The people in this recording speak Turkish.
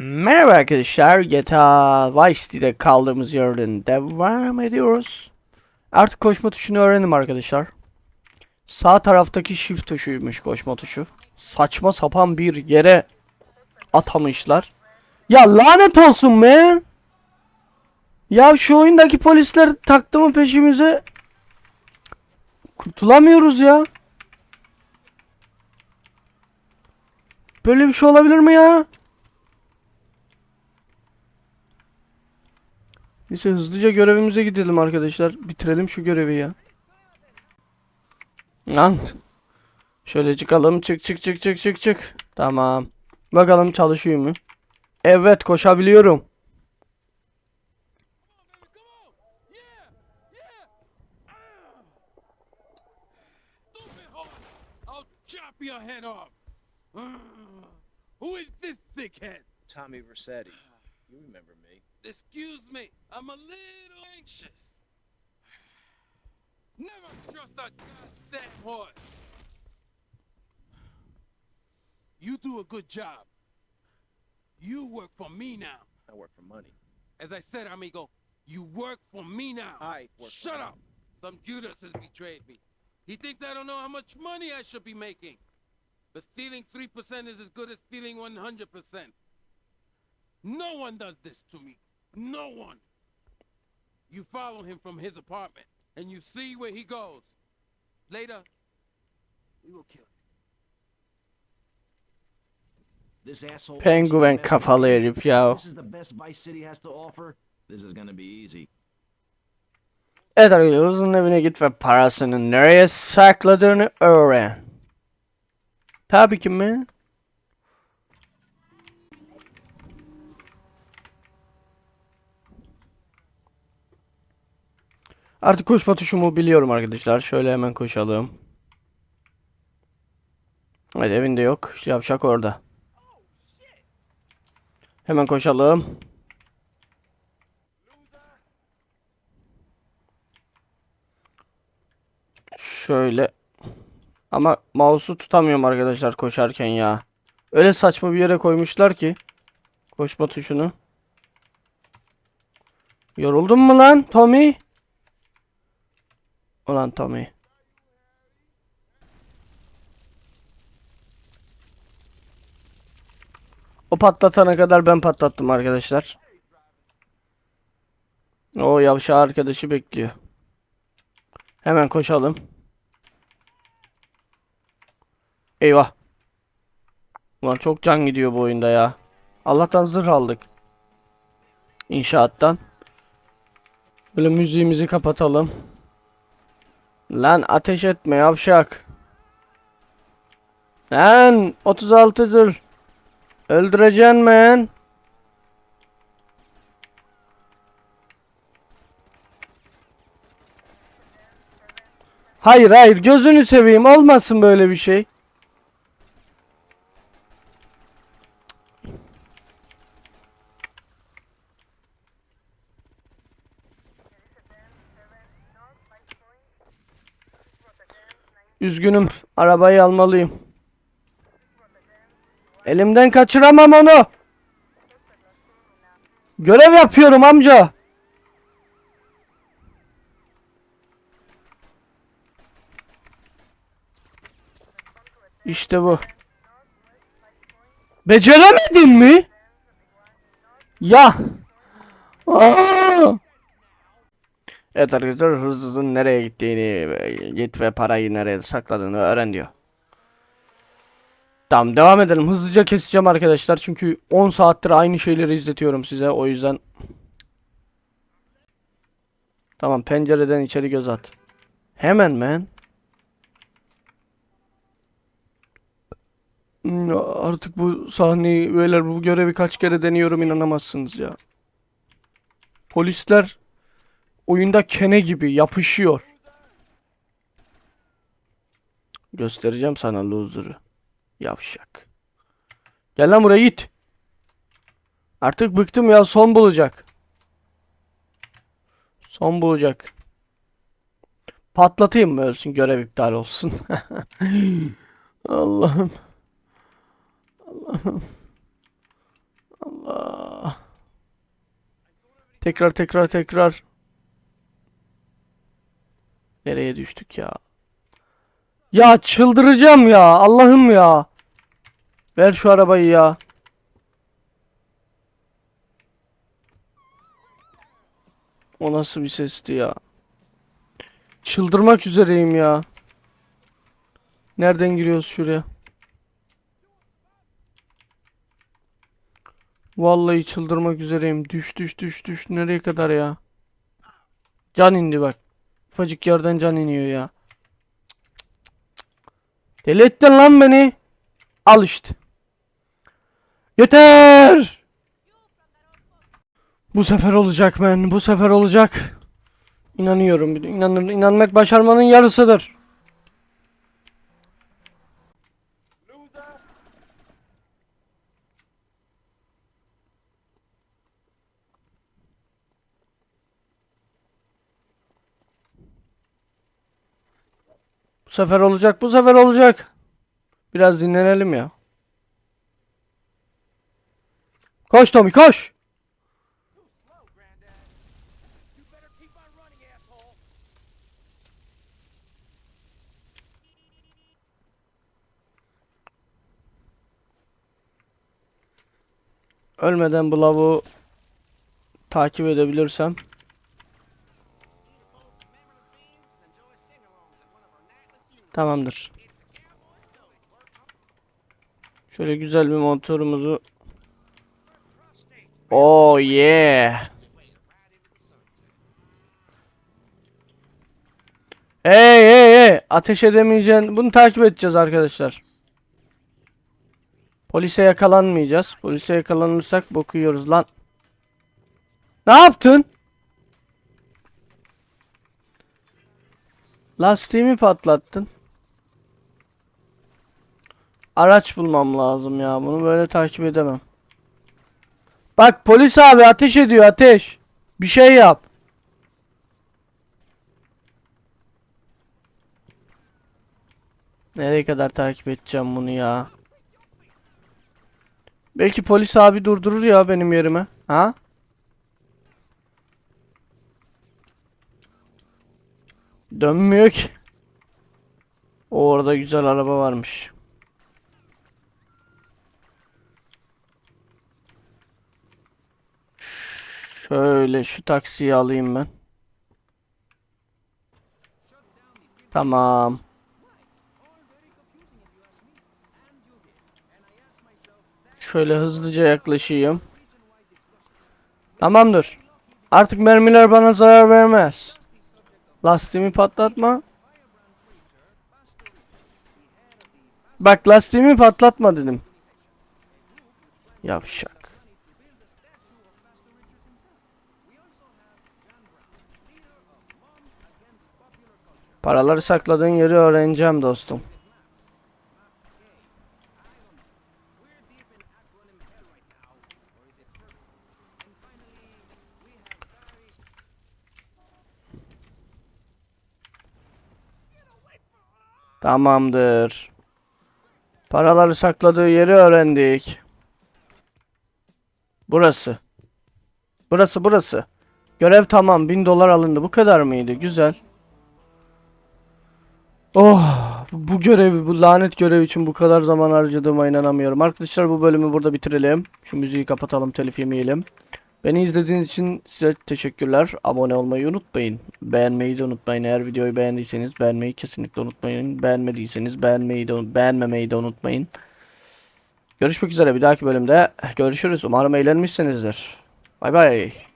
Merhaba arkadaşlar, GTA Vice City'de kaldığımız yerden devam ediyoruz. Artık koşma tuşunu öğrendim arkadaşlar. Sağ taraftaki shift tuşuymuş koşma tuşu. Saçma sapan bir yere atamışlar. Ya lanet olsun man! Ya şu oyundaki polisler taktı mı peşimize? Kurtulamıyoruz ya. Böyle bir şey olabilir mi ya? Neyse hızlıca görevimize gidelim arkadaşlar. Bitirelim şu görevi ya. Lan. Şöyle çıkalım. Çık çık çık çık çık çık. Tamam. Bakalım çalışıyor mu? Evet koşabiliyorum. Stupid hoe! I'll chop your head off. Who is this thickhead? Tommy Versetti. You remember me. Excuse me, I'm a little anxious. Never trust a goddamn horse. You do a good job. You work for me now. I work for money. As I said, amigo, you work for me now. I work for Shut up! Some Judas has betrayed me. He thinks I don't know how much money I should be making. But stealing 3% is as good as stealing 100%. No one does this to me. No one. You follow him from his apartment, and you see where he goes. Later, we will kill him. This asshole. Penguen kafalı herif ya. This is the best Vice City has to offer. This is gonna be easy. Evet arkadaşlar uzun evine git ve parasını nereye sakladığını öğren. Tabii ki mi? Artık koşma tuşumu biliyorum arkadaşlar. Şöyle hemen koşalım. Evet evinde yok. Yavşak orada. Hemen koşalım. Şöyle. Ama mouse'u tutamıyorum arkadaşlar koşarken ya. Öyle saçma bir yere koymuşlar ki. Koşma tuşunu. Yoruldun mu lan Tommy? Ulan Tommy. O patlatana kadar ben patlattım arkadaşlar. O yavşağı arkadaşı bekliyor. Hemen koşalım. Eyvah. Ulan çok can gidiyor bu oyunda ya. Allah'tan zırh aldık. İnşaattan. Böyle müziğimizi kapatalım. Lan ateş etme yavşak. Lan 36'dır. Öldüreceksin men. Hayır hayır gözünü seveyim olmasın böyle bir şey. Üzgünüm arabayı almalıyım. Elimden kaçıramam onu. Görev yapıyorum amca. İşte bu. Beceremedin mi? Ya. Aa! Evet arkadaşlar hırsızın nereye gittiğini git ve parayı nereye sakladığını öğren diyor. Tamam devam edelim. Hızlıca keseceğim arkadaşlar. Çünkü 10 saattir aynı şeyleri izletiyorum size. O yüzden. Tamam pencereden içeri göz at. Hemen men. Hmm, Artık bu sahneyi beyler bu görevi kaç kere deniyorum inanamazsınız ya. Polisler oyunda kene gibi yapışıyor. Göstereceğim sana loser'ı. Yavşak. Gel lan buraya git. Artık bıktım ya son bulacak. Son bulacak. Patlatayım mı ölsün görev iptal olsun. Allah'ım. Allah'ım. Allah. Tekrar tekrar tekrar. Nereye düştük ya? Ya çıldıracağım ya. Allah'ım ya. Ver şu arabayı ya. O nasıl bir sesti ya? Çıldırmak üzereyim ya. Nereden giriyoruz şuraya? Vallahi çıldırmak üzereyim. Düş düş düş düş. Nereye kadar ya? Can indi bak. Ufacık yerden can iniyor ya. Deli ettin lan beni. Al işte. Yeter. Bu sefer olacak men. Bu sefer olacak. İnanıyorum. İnanırım. İnanmak başarmanın yarısıdır. Bu sefer olacak. Bu sefer olacak. Biraz dinlenelim ya. Koş Tommy koş. Ölmeden bu lavuğu takip edebilirsem. Tamamdır. Şöyle güzel bir motorumuzu. Oh yeah. Hey hey hey. Ateş edemeyeceğin. Bunu takip edeceğiz arkadaşlar. Polise yakalanmayacağız. Polise yakalanırsak boku yiyoruz lan. Ne yaptın? Lastiğimi patlattın. Araç bulmam lazım ya. Bunu böyle takip edemem. Bak polis abi ateş ediyor ateş. Bir şey yap. Nereye kadar takip edeceğim bunu ya? Belki polis abi durdurur ya benim yerime. Ha? Dönmüyor ki. Orada güzel araba varmış. Şöyle şu taksiyi alayım ben. Tamam. Şöyle hızlıca yaklaşayım. Tamamdır. Artık mermiler bana zarar vermez. Lastiğimi patlatma. Bak lastiğimi patlatma dedim. Yavşak. Paraları sakladığın yeri öğreneceğim dostum. Tamamdır. Paraları sakladığı yeri öğrendik. Burası. Burası burası. Görev tamam. 1000 dolar alındı. Bu kadar mıydı? Güzel. Oh, bu görevi, bu lanet görev için bu kadar zaman harcadığıma inanamıyorum. Arkadaşlar bu bölümü burada bitirelim. Şu müziği kapatalım, telif yemeyelim. Beni izlediğiniz için size teşekkürler. Abone olmayı unutmayın. Beğenmeyi de unutmayın. Eğer videoyu beğendiyseniz beğenmeyi kesinlikle unutmayın. Beğenmediyseniz beğenmeyi de beğenmemeyi de unutmayın. Görüşmek üzere bir dahaki bölümde görüşürüz. Umarım eğlenmişsinizdir. Bay bay.